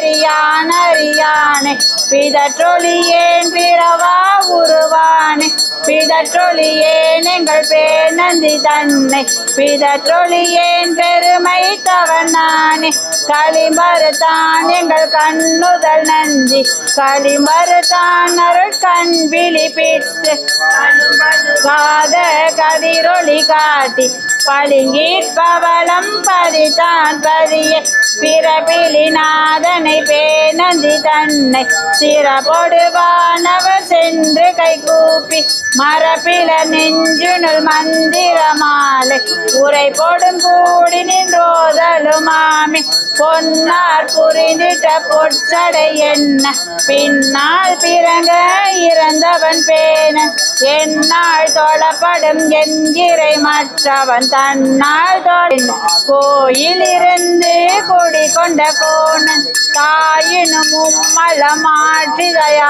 பெரியான் அறியானே. பிதற்றொழியேன் பிற பிதற்றொழியேன் எங்கள் பேர் நந்தி தன்னை. பிதற்றொழியேன் பெருமை தவன் நானே. களிமறுத்தான் எங்கள் கண்ணுதல் நந்தி களிமறுத்தான் அருள் கண் விழிப்பித்து காத கதிரொளி காட்டி பளிங்கீர் பவளம் பதித்தான் பதிய. பிறபிலிநாதனை பேனந்தி தன்னை. சிறபொடுவானவர் மரபி மரபில நெஞ்சுனுள் மந்திர மாலை உரை போடும் கூடி நின்றோதலும் மாமி பொன்னார் புரிந்திட்ட பொற்சடை என்ன? பின்னால் பிறங்க இறந்தவன் பேன என்னால் தொழப்படும் என்கிறை மற்றவன் தன்னால் தொழில் கோயில் இருந்து குடி கொண்ட கோணன் தாயினும் மும்மல